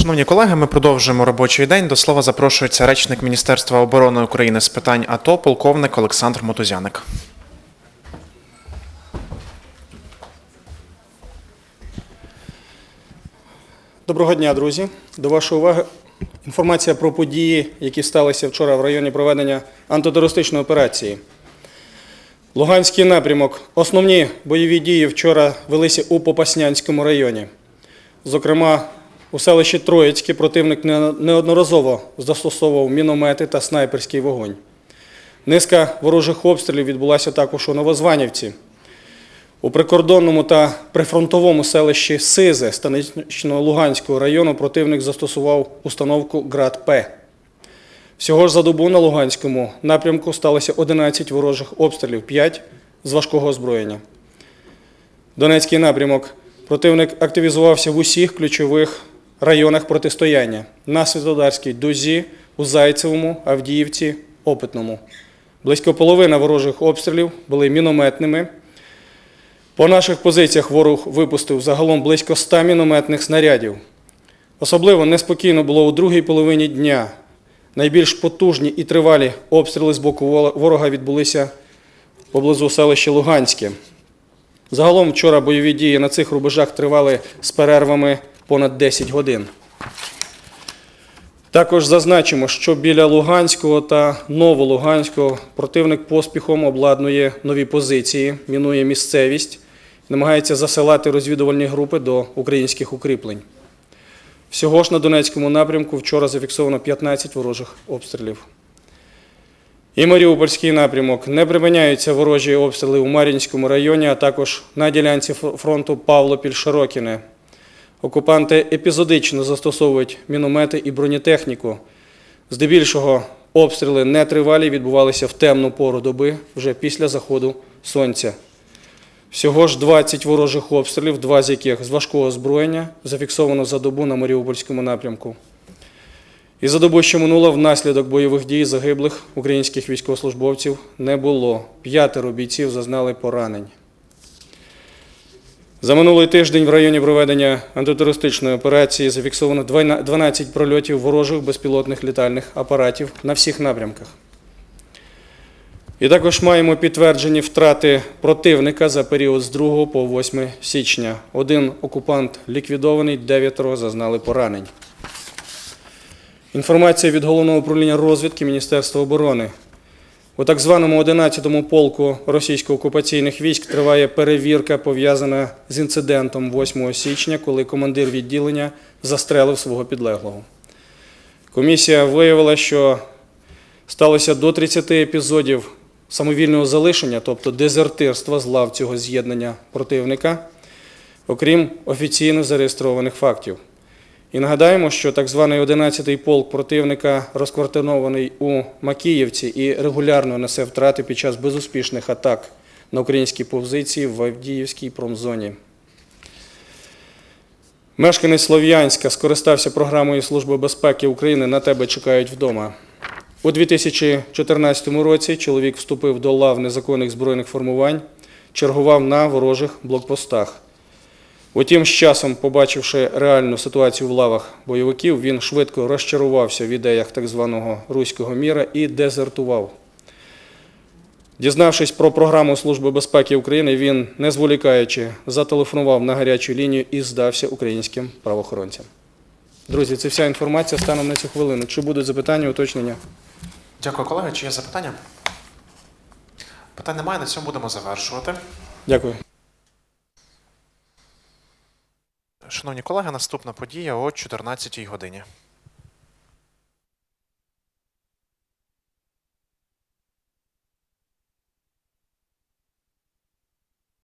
Шановні колеги, ми продовжуємо робочий день. До слова запрошується речник Міністерства оборони України з питань АТО, полковник Олександр Мотузяник. Доброго дня, друзі. До вашої уваги інформація про події, які сталися вчора в районі проведення антитерористичної операції. Луганський напрямок. Основні бойові дії вчора велися у Попаснянському районі. Зокрема, у селищі Троїцьке противник неодноразово застосовував міномети та снайперський вогонь. Низка ворожих обстрілів відбулася також у Новозванівці. У прикордонному та прифронтовому селищі Сизе Станично-Луганського району противник застосував установку ГРАД-П. Всього ж за добу на Луганському напрямку сталося 11 ворожих обстрілів, 5 з важкого озброєння. Донецький напрямок. Противник активізувався в усіх ключових районах протистояння на Світлодарській Дузі, у Зайцевому, Авдіївці, Опитному. Близько половина ворожих обстрілів були мінометними. По наших позиціях ворог випустив загалом близько 100 мінометних снарядів. Особливо неспокійно було у другій половині дня. Найбільш потужні і тривалі обстріли з боку ворога відбулися поблизу селища Луганське. Загалом вчора бойові дії на цих рубежах тривали з перервами понад 10 годин. Також зазначимо, що біля Луганського та Новолуганського противник поспіхом обладнує нові позиції, мінує місцевість, намагається засилати розвідувальні групи до українських укріплень. Всього ж на Донецькому напрямку вчора зафіксовано 15 ворожих обстрілів. І Маріупольський напрямок. Не припиняються ворожі обстріли у Мар'їнському районі, а також на ділянці фронту Павлопіль-Широкіне. Окупанти епізодично застосовують міномети і бронетехніку. Здебільшого обстріли нетривалі відбувалися в темну пору доби вже після заходу сонця. Всього ж 20 ворожих обстрілів, два з яких з важкого озброєння, зафіксовано за добу на Маріупольському напрямку. І за добу, що минуло, внаслідок бойових дій загиблих українських військовослужбовців не було. П'ятеро бійців зазнали поранень. За минулий тиждень в районі проведення антитерористичної операції зафіксовано 12 прольотів ворожих безпілотних літальних апаратів на всіх напрямках. І також маємо підтверджені втрати противника за період з 2 по 8 січня. Один окупант ліквідований, дев'ятеро зазнали поранень. Інформація від Головного управління розвідки Міністерства оборони. У так званому 11-му полку російсько-окупаційних військ триває перевірка, пов'язана з інцидентом 8 січня, коли командир відділення застрелив свого підлеглого. Комісія виявила, що сталося до 30 епізодів самовільного залишення, тобто дезертирства з лав цього з'єднання противника, окрім офіційно зареєстрованих фактів. І нагадаємо, що так званий 11-й полк противника розквартирований у Макіївці і регулярно несе втрати під час безуспішних атак на українські позиції в Авдіївській промзоні. Мешканець Слов'янська скористався програмою Служби безпеки України на тебе чекають вдома. У 2014 році чоловік вступив до лав незаконних збройних формувань, чергував на ворожих блокпостах. Утім, з часом, побачивши реальну ситуацію в лавах бойовиків, він швидко розчарувався в ідеях так званого руського міра і дезертував. Дізнавшись про програму Служби безпеки України, він, не зволікаючи, зателефонував на гарячу лінію і здався українським правоохоронцям. Друзі, це вся інформація станом на цю хвилину. Чи будуть запитання, уточнення? Дякую, колеги. Чи є запитання? Питань немає, на цьому будемо завершувати. Дякую. Шановні колеги, наступна подія о 14 годині.